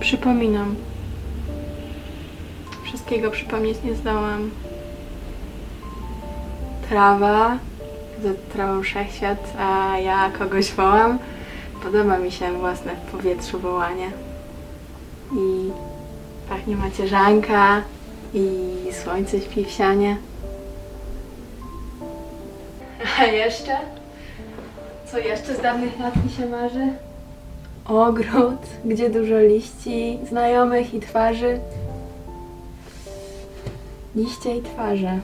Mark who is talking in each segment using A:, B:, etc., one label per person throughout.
A: przypominam. Wszystkiego przypomnieć nie zdołam. Trawa, za trawą wszechświat, a ja kogoś wołam. Podoba mi się własne w powietrzu wołanie. I pachnie macierzanka, i słońce śpi w sianie. A jeszcze? Co jeszcze z dawnych lat mi się marzy? Ogród, gdzie dużo liści, znajomych i twarzy. Liście i twarze.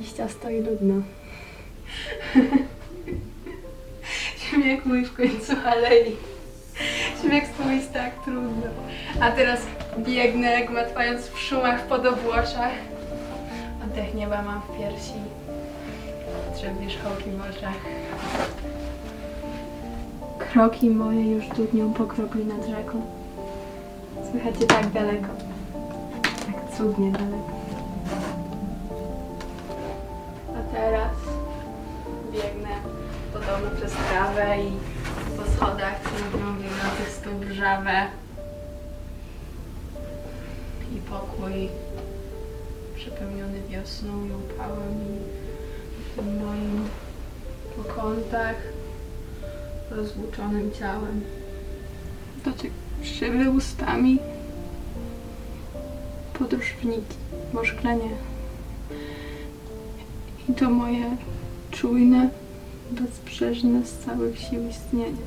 A: Liścia stoi ludno. Śmiech mój w końcu alei. Śmiech swój jest tak trudno. A teraz biegnę, gmatwając w szumach w podobłoczach. Oddech nieba mam w piersi. Trzeb wierzchołki w oczach. Kroki moje już dudnią po kropli nad rzeką. Słychać je tak daleko. Tak cudnie daleko. A teraz biegnę po domu przez trawę i po schodach cudną tych stóp wrzawę. I pokój przepełniony wiosną i upałem i w tym moim po kątach rozwłóczonym ciałem. Dotyk żywy ustami. Podróż w nit, w oszklenie. I to moje czujne, bezbrzeżne z całych sił istnienie.